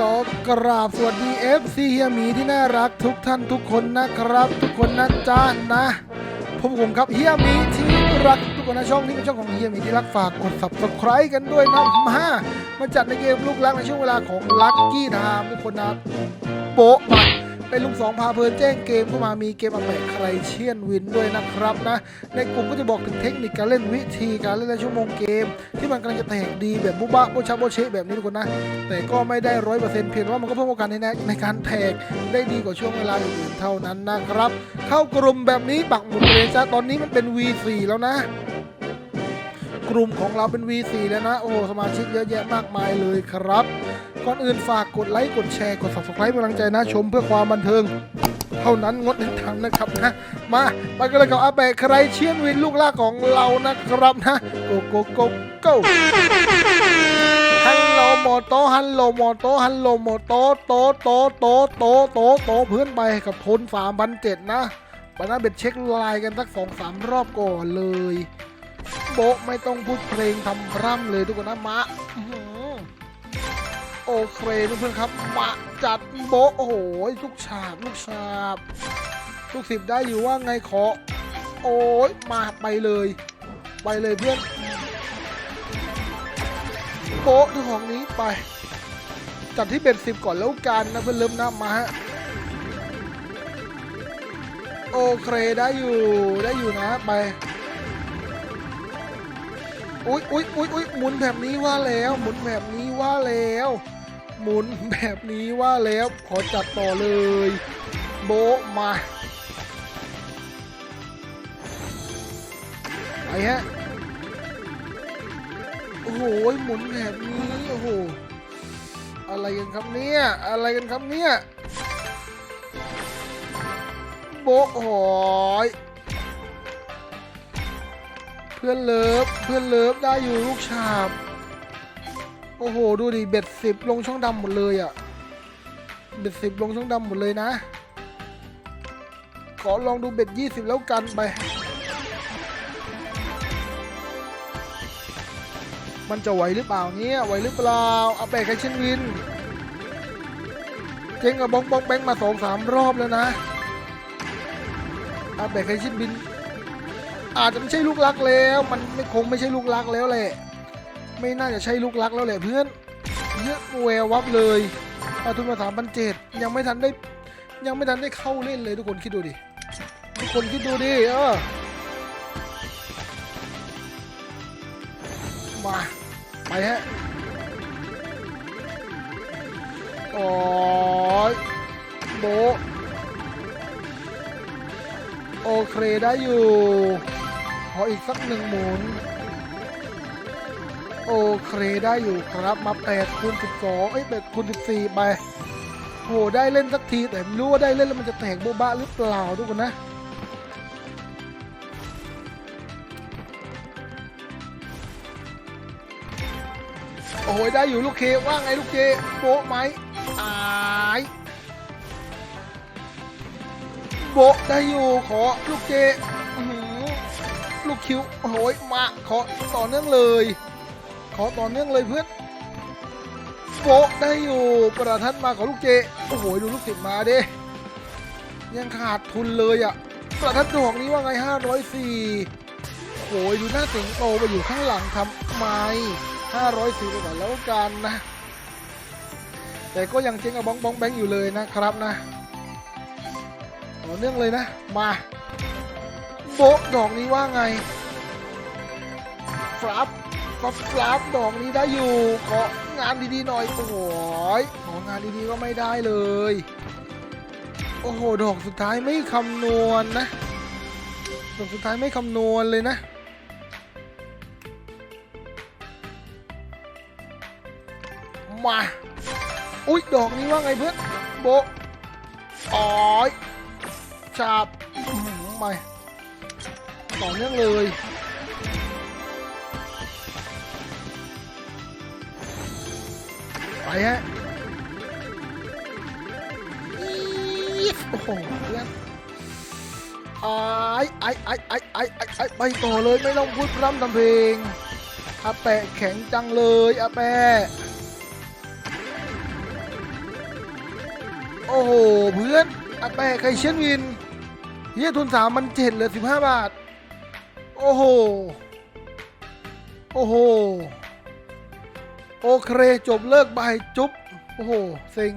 ก็กราบสวัสดี FC เฮียหมีที่น่ารักทุกท่านทุกคนนะครับ ทุกคนนะจ้านะผมผมครับเฮียหมีที่รักทุกคนนะช่องนี้เป็นช่องของเฮียหมีที่รักฝากกด subscribe กันด้วยนะมามาจัดในเกมลูกรักในช่วงเวลาของลัคกี้ทามทุกคนนะโป๊ะมา เป็นลุงสองพาเพลินแจ้งเกมเข้ามามีเกมอเมริใครเชียนวินด้วยนะครับนะ ในกลุ่มก็จะบอกถึงเทคนิคการเล่นวิธีการเล่นในชั่วโมงเกม ที่มันกำลังจะแตกดีแบบบุบะโบชาโบเชแบบนี้ทุกคนนะ แต่ก็ไม่ได้ร้อยเปอร์เซ็นต์เพียงว่ามันก็เพิ่มโอกาสในในในการแทกได้ดีกว่าช่วงเวลาอื่นเท่านั้นนะครับ เข้ากลุ่มแบบนี้ปักหมุดเลยจ้าตอนนี้มันเป็น V4 แล้วนะกลุ่มของเราเป็น V4 แล้วนะ โอ้สมาชิกเยอะแยะมากมายเลยครับ ก่อนอื่นฝากกดไลค์กดแชร์กด subscribe เป็นกำลังใจนะชมเพื่อความบันเทิง เท่านั้นงดเดินทางนะครับนะมาไปกันเลยกับอาแปะใครเชียนวินลูกลาของเรานะครับนะโกโกโกโกฮัลโหลโมโตฮัลโหลโมโตฮัลโหลโมโตโตโตโตโตโตโตพื่อนไปกับทุน3,007นะปานาเบ็ดเช็คลน์กันสักสองสามรอบก่อนเลย โบไม่ต้องพูดเพลงทำพร่ำเลยทุกคนนะมะ โอเคเพื่อนครับมาจัดโบโอ้โหลูกฉาบลูกฉาบลูกศิษย์ได้อยู่ว่าไงขอ โอ้ยมาไปเลย ไปเลยเพื่อนโป๊ะทุกของนี้ไป จัดที่เบ็ดสิบก่อนแล้วกันนะเพื่อนเริ่มนับมาฮะโอเคได้อยู่ได้อยู่นะไปอุ้ยอุ้ยอุ้ยอุ้ยหมุนแบบนี้ว่าแล้ว หมุนแบบนี้ว่าแล้ว หมุนแบบนี้ว่าแล้วขอจัดต่อเลย โบมาไปฮะ โอ้โหหมุนแบบนี้โอ้โหอะไรกันครับเนี่ย อะไรกันครับเนี่ยโบหอยเพื่อนเลิฟเพื่อนเลิฟได้อยู่ลูกฉาบ โอ้โห ดูดิ เบ็ดสิบลงช่องดำหมดเลยอะ่ะ เบ็ดสิบลงช่องดำหมดเลยนะ ขอลองดูเบ็ดยี่สิบแล้วกันไป มันจะไหวหรือเปล่าเนี่ยไหวหรือเปล่าเอาแบกไคเชนวิน เจ๊งกับบองบองแบงมาสองสามรอบแล้วนะอาแบกไคเชนวิน อาจจะไม่ใช่ลูกรักแล้ว มันไม่คงไม่ใช่ลูกรักแล้วแหละ ไม่น่าจะใช่ลูกรักแล้วแหละเพื่อนเยอะแวววับเลยเอาทุนมาสามพันเจ็ดยังไม่ทันได้ยังไม่ทันได้เข้าเล่นเลยทุกคนคิดดูดิทุกคนคิดดูดิเออมาไปฮะโอ้ยโบโอเคได้อยู่ ขออีกสักหนึ่งหมุน โอเคได้อยู่ครับมา8คูณ12เอ้ย8คูณ14ไปโหได้เล่นสักทีแต่ไม่รู้ว่าได้เล่นแล้วมันจะแตกโบบะหรือเปล่าทุกคนนะโอ้โหได้อยู่ลูกเคว่าไงลูกเคโบไหมอายโบได้อยู่ขอลูกเคอื้อหือลูกคิวโอ้โหมาขอต่อเนื่องเลย ขอต่อเนื่องเลยเพื่อนโบะได้อยู่ประทัดมาของลูกเจ โอ้โหดูลูกศิษย์มาเดิยังขาดทุนเลยอะประทัดดอกนี้ว่าไง 504โอ้ยดูหน้าสียงโตไปอยู่ข้างหลังทำไม500ซื้อไปก่อนแล้วกันนะ แต่ก็ยังเจ๊งกับบ้องบ้องแบงอยู่เลยนะครับนะต่อเนื่องเลยนะมาโบดอกนี้ว่าไงฟลับ ฟลับฟลับดอกนี้ได้อยู่ของานดีๆหน่อยโอ้โหยของานดีๆก็ไม่ได้เลย โอ้โหดอกสุดท้ายไม่คำนวณนะดอกสุดท้ายไม่คำนวณเลยนะมาอุ้ยดอกนี้ว่าไงเพื่อนโบอ๋อยชาบไม่ต่อเนื่องเลย ไปฮะโอ้โหแล้วไอ้ไอ้ไอ้ไอ้ไอ้ไอ้ไอ้ไปต่อเลยไม่ต้องพูดพร่ำทำเพลงอาแปะแข็งจังเลยอาแปะโอ้โหเพื่อนอาแปะใครเชนวินเฮียทุนสามมันเจ็ดเหลือสิบห้าบาท โอ้โห โอ้โห โอเคจบเลิกบายจุ๊บโอ้โหเซ็ง